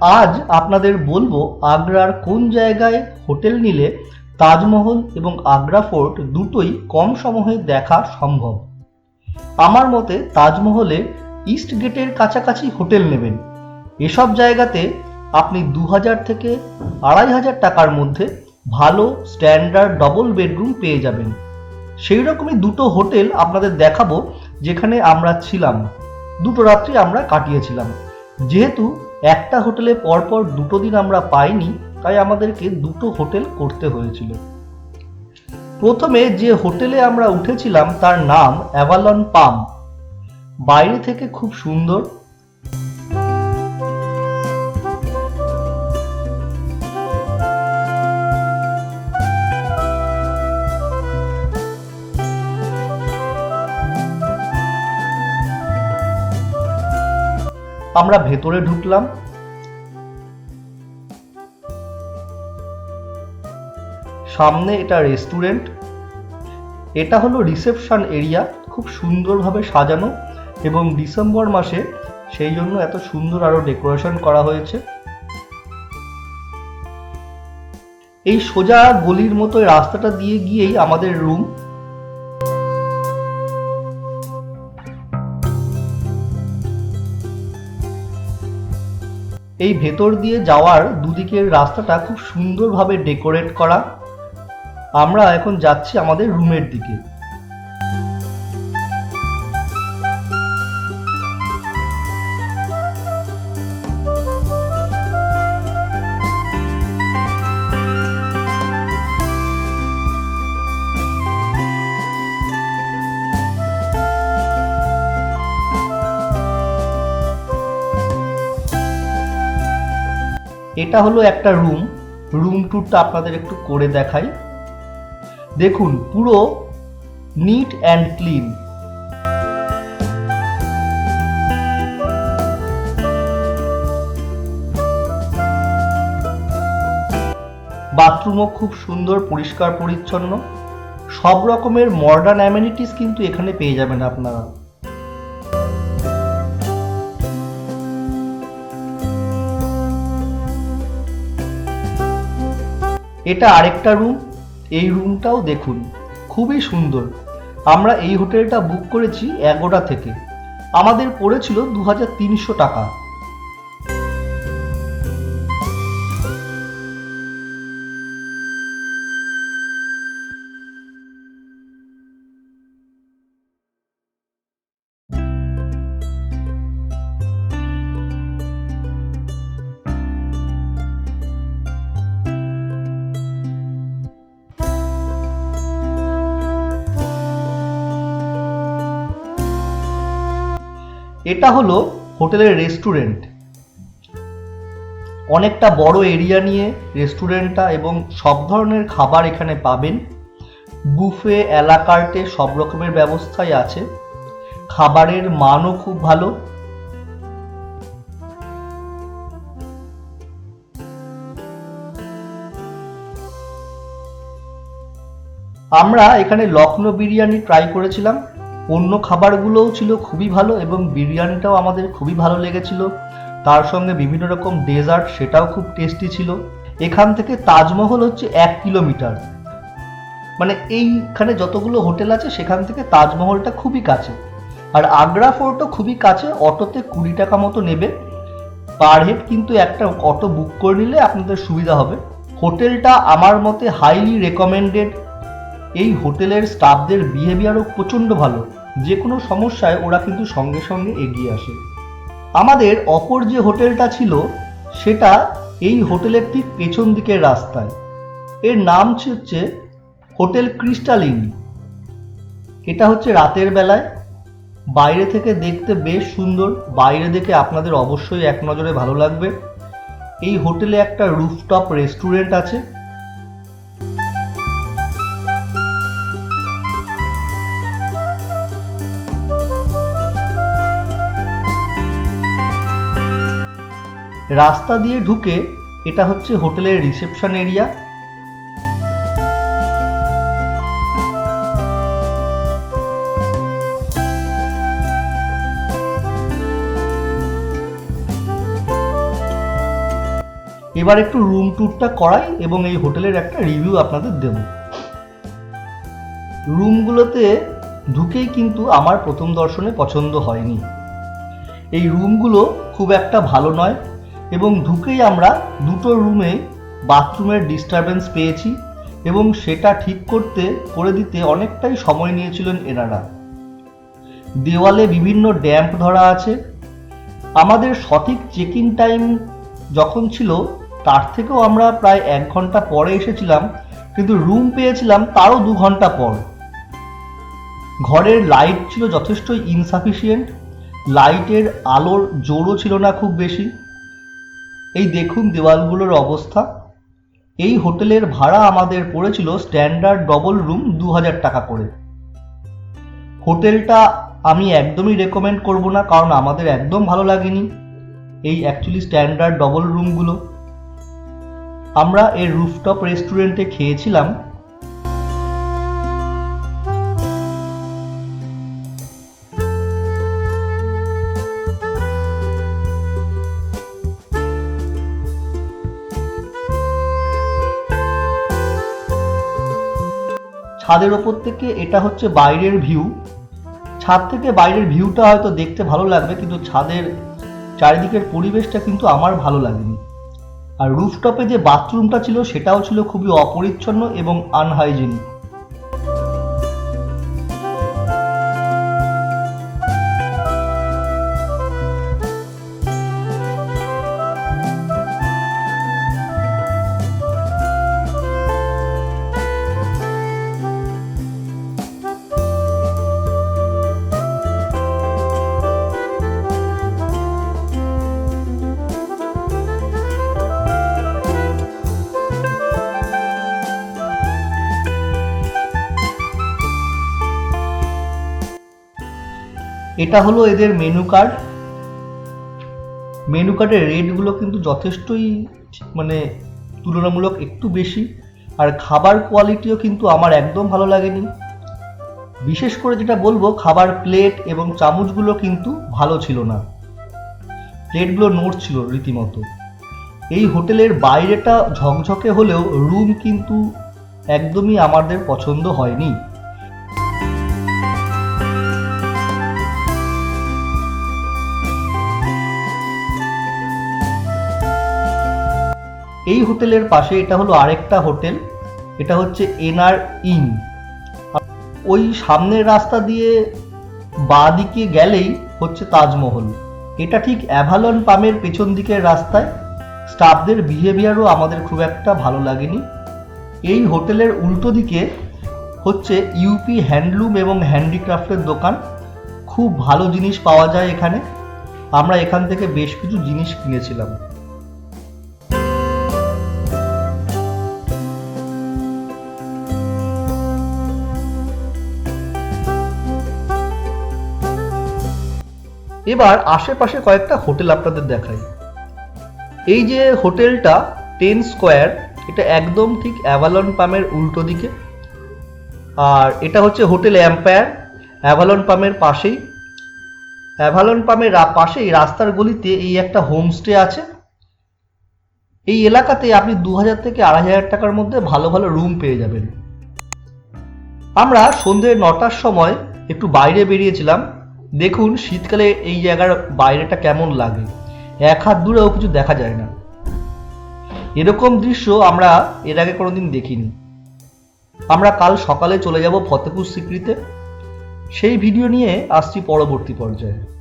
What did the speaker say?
আজ আপনাদের বলব আগ্রার কোন জায়গায় হোটেল নিলে তাজমহল এবং আগ্রা ফোর্ট দুটোই কম সময়ে দেখা সম্ভব? আমার মতে তাজমহলে ইস্ট গেটের কাছাকাছি হোটেল নেবেন। এসব জায়গাতে আপনি দু হাজার থেকে আড়াই হাজার টাকার মধ্যে ভালো স্ট্যান্ডার্ড ডবল বেডরুম পেয়ে যাবেন। সেই রকমই দুটো হোটেল আপনাদের দেখাবো যেখানে আমরা ছিলাম। দুটো রাত্রি আমরা কাটিয়েছিলাম। যেহেতু একটা হোটেলে পরপর দুটো দিন আমরা পাইনি, তাই আমাদেরকে দুটো হোটেল করতে হয়েছিল। প্রথমে যে হোটেলে আমরা উঠেছিলাম তার নাম অ্যাভালন পাম। বাইরে থেকে খুব সুন্দর। আমরা ভেতরে ঢুকলাম। সামনে এটা রেস্টুরেন্ট এটা হলো রিসেপশন এরিয়া খুব সুন্দরভাবে সাজানো এবং ডিসেম্বর মাসে সেই জন্য এত সুন্দর আরও ডেকোরেশন করা হয়েছে। এই সোজা গলির মতো রাস্তাটা দিয়ে গিয়েই আমাদের রুম এই ভেতর দিয়ে যাওয়ার দুদিকের রাস্তাটা খুব সুন্দরভাবে ডেকোরেট করা। আমরা এখন যাচ্ছি আমাদের রুমের দিকে। এটা হলো একটা রুম রুম ট্যুরটা আপনাদের একটু করে দেখাই। দেখুন, পুরো নিট অ্যান্ড ক্লিন বাথরুমও খুব সুন্দর, পরিষ্কার, পরিচ্ছন্ন। সব রকমের মডার্ন অ্যামেনিটিস কিন্তু এখানে পেয়ে যাবেন আপনারা। এটা আরেকটা রুম এই রুমটাও দেখুন, খুবই সুন্দর। আমরা এই হোটেলটা বুক করেছি এগোটা থেকে। আমাদের পড়েছিল দু হাজার তিনশো টাকা। এটা হলো হোটেলের রেস্টুরেন্ট। অনেকটা বড় এরিয়া নিয়ে রেস্টুরেন্টটা এবং সব ধরনের খাবার এখানে পাবেন। বুফে এলাকার্টে সব রকমের ব্যবস্থাই আছে। খাবারের মানও খুব ভালো। আমরা এখানে লখনৌ বিরিয়ানি ট্রাই করেছিলাম। অন্য খাবারগুলোও ছিল খুবই ভালো এবং বিরিয়ানিটাও আমাদের খুবই ভালো লেগেছিল। তার সঙ্গে বিভিন্ন রকম ডেজার্ট সেটাও খুব টেস্টি ছিল। এখান থেকে তাজমহল হচ্ছে এক কিলোমিটার। মানে এইখানে যতগুলো হোটেল আছে, সেখান থেকে তাজমহলটা খুবই কাছে। আর আগ্রা ফোর্টও খুবই কাছে, অটোতে কুড়ি টাকা মতো নেবে। পার হেড কিন্তু একটা অটো বুক করে নিলে আপনাদের সুবিধা হবে। হোটেলটা আমার মতে হাইলি রেকমেন্ডেড এই হোটেলের স্টাফদের বিহেভিয়ারও প্রচণ্ড ভালো। যে কোনো সমস্যায় ওরা কিন্তু সঙ্গে সঙ্গে এগিয়ে আসে। আমাদের অপর যে হোটেলটা ছিল, সেটা এই হোটেলের ঠিক পেছন দিকের রাস্তায়। এর নাম হচ্ছে হোটেল ক্রিস্টালিন এটা হচ্ছে রাতের বেলায়। বাইরে থেকে দেখতে বেশ সুন্দর। বাইরে দেখে আপনাদের অবশ্যই এক নজরে ভালো লাগবে। এই হোটেলে একটা রুফটপ রেস্টুরেন্ট আছে। রাস্তা দিয়ে ঢুকে এটা হচ্ছে হোটেলের রিসেপশন এরিয়া। এবার একটু রুম ট্যুরটা করাই এবং এই হোটেলের একটা রিভিউ আপনাদের দেব। রুমগুলোতে ঢুকেই কিন্তু আমার প্রথম দর্শনে পছন্দ হয়নি। এই রুমগুলো খুব একটা ভালো নয় এবং ঢুকেই আমরা দুটো রুমে বাথরুমের ডিস্টারবেন্স পেয়েছি এবং সেটা ঠিক করতে, করে দিতে অনেকটাই সময় নিয়েছিলেন এনারা। দেওয়ালে বিভিন্ন ড্যাম্প ধরা আছে। আমাদের সঠিক চেক ইন টাইম যখন ছিল, তার থেকেও আমরা প্রায় এক ঘণ্টা পরে এসেছিলাম, কিন্তু রুম পেয়েছিলাম তারও দু ঘণ্টা পর। ঘরের লাইট ছিল যথেষ্টই ইনসাফিসিয়েন্ট লাইটের আলোর জোরও ছিল না খুব বেশি। এই দেখুন দেওয়ালগুলোর অবস্থা। এই হোটেলের ভাড়া আমাদের পড়েছিল স্ট্যান্ডার্ড ডবল রুম দু হাজার টাকা করে। হোটেলটা আমি একদমই রেকমেন্ড করব না, কারণ আমাদের একদম ভালো লাগেনি এই অ্যাকচুয়ালি স্ট্যান্ডার্ড ডবল রুমগুলো। আমরা এর রুফটপ রেস্টুরেন্টে খেয়েছিলাম। ছাদের ওপর থেকে এটা হচ্ছে বাইরের ভিউ ছাদ থেকে বাইরের ভিউটা হয়তো দেখতে ভালো লাগবে, কিন্তু ছাদের চারিদিকের পরিবেশটা কিন্তু আমার ভালো লাগেনি। আর রুফটপে যে বাথরুমটা ছিল, সেটাও ছিল খুবই অপরিচ্ছন্ন এবং আনহাইজেনিক এটা হলো এদের মেনু কার্ড মেনু কার্ডের রেটগুলো কিন্তু যথেষ্টই মানে তুলনামূলক একটু বেশি। আর খাবার কোয়ালিটিও কিন্তু আমার একদম ভালো লাগেনি। বিশেষ করে যেটা বলব, খাবার প্লেট এবং চামচগুলো কিন্তু ভালো ছিল না। প্লেটগুলো নোট ছিল রীতিমতো। এই হোটেলের বাইরেটা ঝকঝকে হলেও রুম কিন্তু একদমই আমাদের পছন্দ হয়নি। এই হোটেলের পাশে এটা হলো আরেকটা হোটেল, এটা হচ্ছে এনআর ইন। ওই সামনের রাস্তা দিয়ে বাঁ দিকে গেলেই হচ্ছে তাজমহল। এটা ঠিক অ্যাভালন পামের পেছন দিকের রাস্তায়। স্টাফদের বিহেভিয়ারও আমাদের খুব একটা ভালো লাগেনি। এই হোটেলের উল্টো দিকে হচ্ছে ইউপি হ্যান্ডলুম এবং হ্যান্ডিক্রাফ্টের দোকান। খুব ভালো জিনিস পাওয়া যায় এখানে। আমরা এখান থেকে বেশ কিছু জিনিস কিনেছিলাম। এবার আশেপাশে কয়েকটা হোটেল আপনাদের দেখাই। এই যে হোটেলটা, টেন স্কোয়ার, এটা একদম ঠিক অ্যাভালন পামের উল্টো দিকে। আর এটা হচ্ছে হোটেল এম্পায়ার, অ্যাভালন পামের পাশেই। অ্যাভালন পামের পাশেই, রাস্তার গলিতে এই একটা হোমস্টে আছে। এই এলাকাতে আপনি দু হাজার থেকে আড়াই হাজার টাকার মধ্যে ভালো ভালো রুম পেয়ে যাবেন। আমরা সন্ধ্যে নটার সময় একটু বাইরে বেরিয়েছিলাম। দেখুন শীতকালে এই জায়গার বাইরেটা কেমন লাগে। এক হাত দূরেও কিছু দেখা যায় না। এরকম দৃশ্য আমরা এর আগে কোনোদিন দেখিনি। আমরা কাল সকালে চলে যাব ফতেপুর সিক্রিতে সেই ভিডিও নিয়ে আসছি পরবর্তী পর্যায়ে।